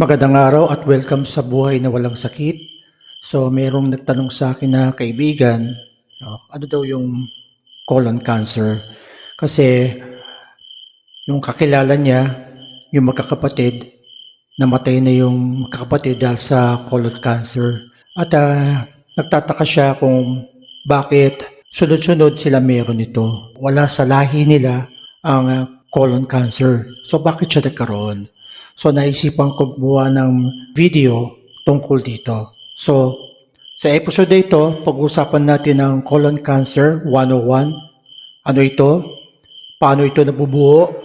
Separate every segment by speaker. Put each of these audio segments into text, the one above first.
Speaker 1: Magandang araw at welcome sa buhay na walang sakit. So, merong nagtanong sa akin na kaibigan, no, ano daw yung colon cancer? Kasi yung kakilala niya, yung magkakapatid, namatay na yung magkakapatid dahil sa colon cancer. At ah, nagtataka siya kung bakit sunod-sunod sila meron nito. Wala sa lahi nila ang ah, colon cancer. So, bakit siya nagkaroon? So naisipan ko gumawa ng video tungkol dito. So sa episode ito, pag-usapan natin ang colon cancer 101. Ano ito? Paano ito nabubuo?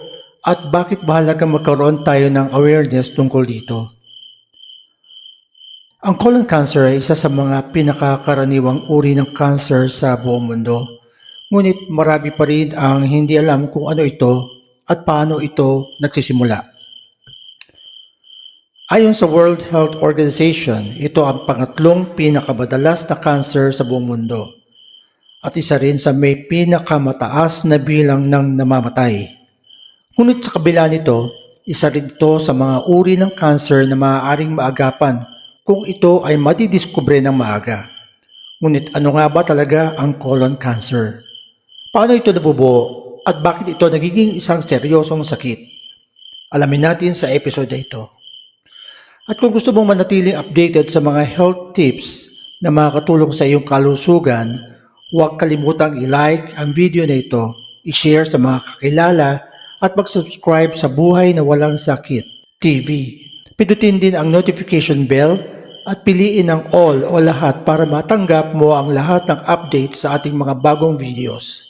Speaker 1: At bakit mahalaga magkaroon tayo ng awareness tungkol dito? Ang colon cancer ay isa sa mga pinakakaraniwang uri ng cancer sa buong mundo. Ngunit marami pa rin ang hindi alam kung ano ito at paano ito nagsisimula. Ayon sa World Health Organization, ito ang pangatlong pinakamadalas na cancer sa buong mundo at isa rin sa may pinakamataas na bilang ng namamatay. Ngunit sa kabila nito, isa rin ito sa mga uri ng cancer na maaaring maagapan kung ito ay madidiskubre ng maaga. Ngunit ano nga ba talaga ang colon cancer? Paano ito nabubuo at bakit ito nagiging isang seryosong sakit? Alamin natin sa episode na ito. At kung gusto mong manatiling updated sa mga health tips na makakatulong sa iyong kalusugan, huwag kalimutang i-like ang video na ito, i-share sa mga kakilala at mag-subscribe sa Buhay na Walang Sakit TV. Pindutin din ang notification bell at piliin ang all o lahat para matanggap mo ang lahat ng updates sa ating mga bagong videos.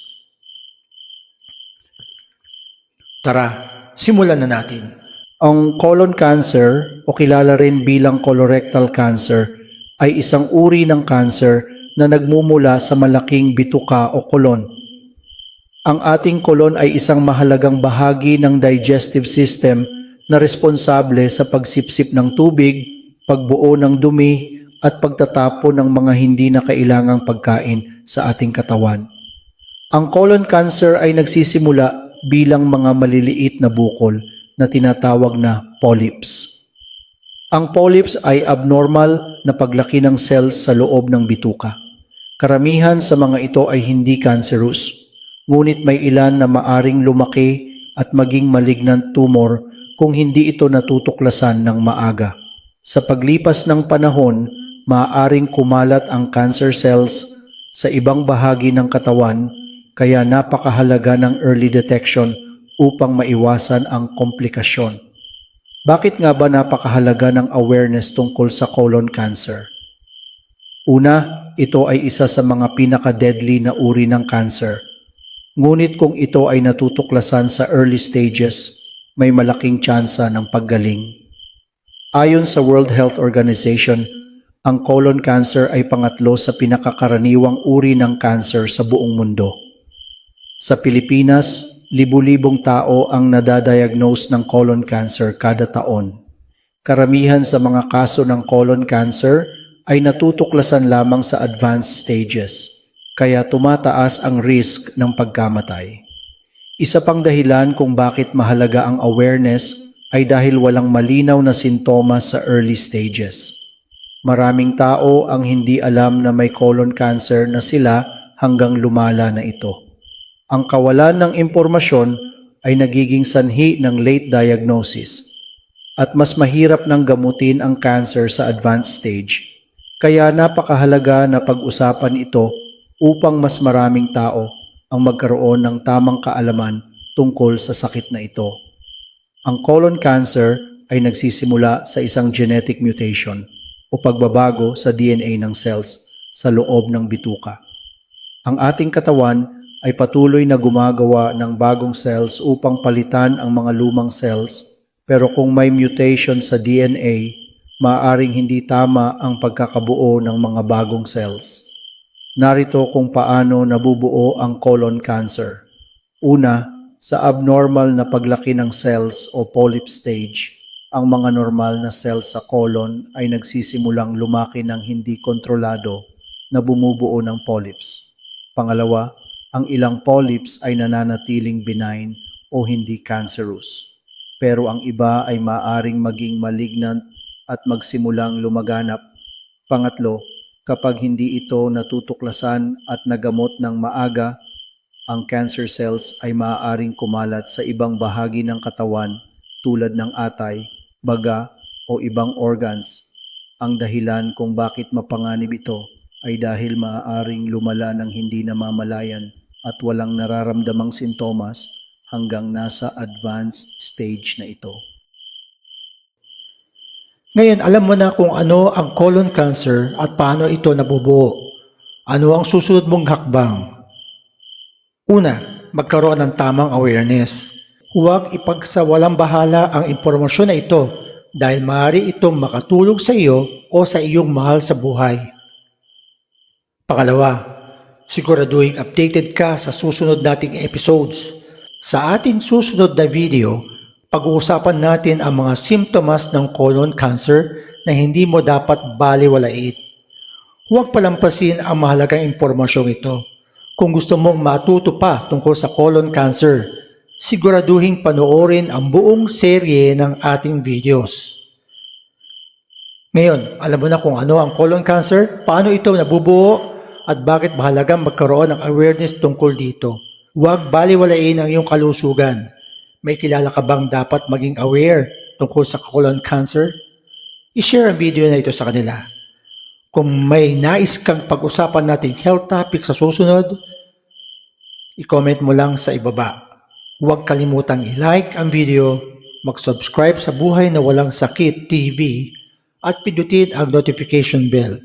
Speaker 1: Tara, simulan na natin. Ang colon cancer o kilala rin bilang colorectal cancer ay isang uri ng cancer na nagmumula sa malaking bituka o kolon. Ang ating kolon ay isang mahalagang bahagi ng digestive system na responsable sa pagsipsip ng tubig, pagbuo ng dumi at pagtatapon ng mga hindi na kailangang pagkain sa ating katawan. Ang colon cancer ay nagsisimula bilang mga maliliit na bukol na tinatawag na polyps. Ang polyps ay abnormal na paglaki ng cells sa loob ng bituka. Karamihan sa mga ito ay hindi cancerous, ngunit may ilan na maaring lumaki at maging malignant tumor kung hindi ito natutuklasan ng maaga. Sa paglipas ng panahon, maaaring kumalat ang cancer cells sa ibang bahagi ng katawan kaya napakahalaga ng early detection upang maiwasan ang komplikasyon. Bakit nga ba napakahalaga ng awareness tungkol sa colon cancer? Una, ito ay isa sa mga pinaka-deadly na uri ng cancer. Ngunit kung ito ay natutuklasan sa early stages, may malaking tsansa ng paggaling. Ayon sa World Health Organization, ang colon cancer ay pangatlo sa pinakakaraniwang uri ng cancer sa buong mundo. Sa Pilipinas, libu-libong tao ang nadadiagnose ng colon cancer kada taon. Karamihan sa mga kaso ng colon cancer ay natutuklasan lamang sa advanced stages, kaya tumataas ang risk ng pagkamatay. Isa pang dahilan kung bakit mahalaga ang awareness ay dahil walang malinaw na sintomas sa early stages. Maraming tao ang hindi alam na may colon cancer na sila hanggang lumala na ito. Ang kawalan ng impormasyon ay nagiging sanhi ng late diagnosis at mas mahirap nang gamutin ang cancer sa advanced stage. Kaya napakahalaga na pag-usapan ito upang mas maraming tao ang magkaroon ng tamang kaalaman tungkol sa sakit na ito. Ang colon cancer ay nagsisimula sa isang genetic mutation o pagbabago sa DNA ng cells sa loob ng bituka. Ang ating katawan ay patuloy na gumagawa ng bagong cells upang palitan ang mga lumang cells pero kung may mutation sa DNA, maaaring hindi tama ang pagkakabuo ng mga bagong cells. Narito kung paano nabubuo ang colon cancer. Una, sa abnormal na paglaki ng cells o polyp stage, ang mga normal na cells sa colon ay nagsisimulang lumaki ng hindi kontrolado na bumubuo ng polyps. Pangalawa, ang ilang polyps ay nananatiling benign o hindi cancerous.
Speaker 2: pero ang iba ay maaring maging malignant at magsimulang lumaganap. Pangatlo, kapag hindi ito natutuklasan at nagamot ng maaga, ang cancer cells ay maaaring kumalat sa ibang bahagi ng katawan tulad ng atay, baga o ibang organs. Ang dahilan kung bakit mapanganib ito ay dahil maaaring lumala ng hindi namamalayan at walang nararamdamang sintomas hanggang nasa advanced stage na ito. Ngayon, alam mo na kung ano ang colon cancer at paano ito nabubuo. Ano ang susunod mong hakbang? Una, magkaroon ng tamang awareness. Huwag ipagsawalang bahala ang impormasyon na ito dahil maaari itong makatulong sa iyo o sa iyong mahal sa buhay. Pangalawa, siguraduhin updated ka sa susunod nating episodes. Sa ating susunod na video, pag-uusapan natin ang mga simptomas ng colon cancer na hindi mo dapat baliwalain. Huwag palampasin ang mahalagang impormasyong ito. Kung gusto mong matuto pa tungkol sa colon cancer, siguraduhin panoorin ang buong serye ng ating videos. Ngayon, alam mo na kung ano ang colon cancer, paano ito nabubuo, at bakit mahalagang magkaroon ng awareness tungkol dito. Huwag baliwalain ang iyong kalusugan. May kilala ka bang dapat maging aware tungkol sa colon cancer? I-share ang video na ito sa kanila. Kung may nais kang pag-usapan nating health topic sa susunod, i-comment mo lang sa ibaba. Huwag kalimutang i-like ang video, mag-subscribe sa Buhay na Walang Sakit TV at pindutin ang notification bell.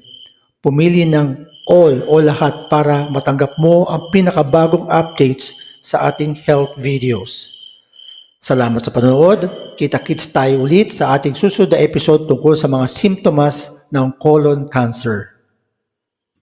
Speaker 2: Pumili ng all o lahat para matanggap mo ang pinakabagong updates sa ating health videos. Salamat sa panonood. Kita-kits tayo ulit sa ating susunod na episode tungkol sa mga simptomas ng colon cancer.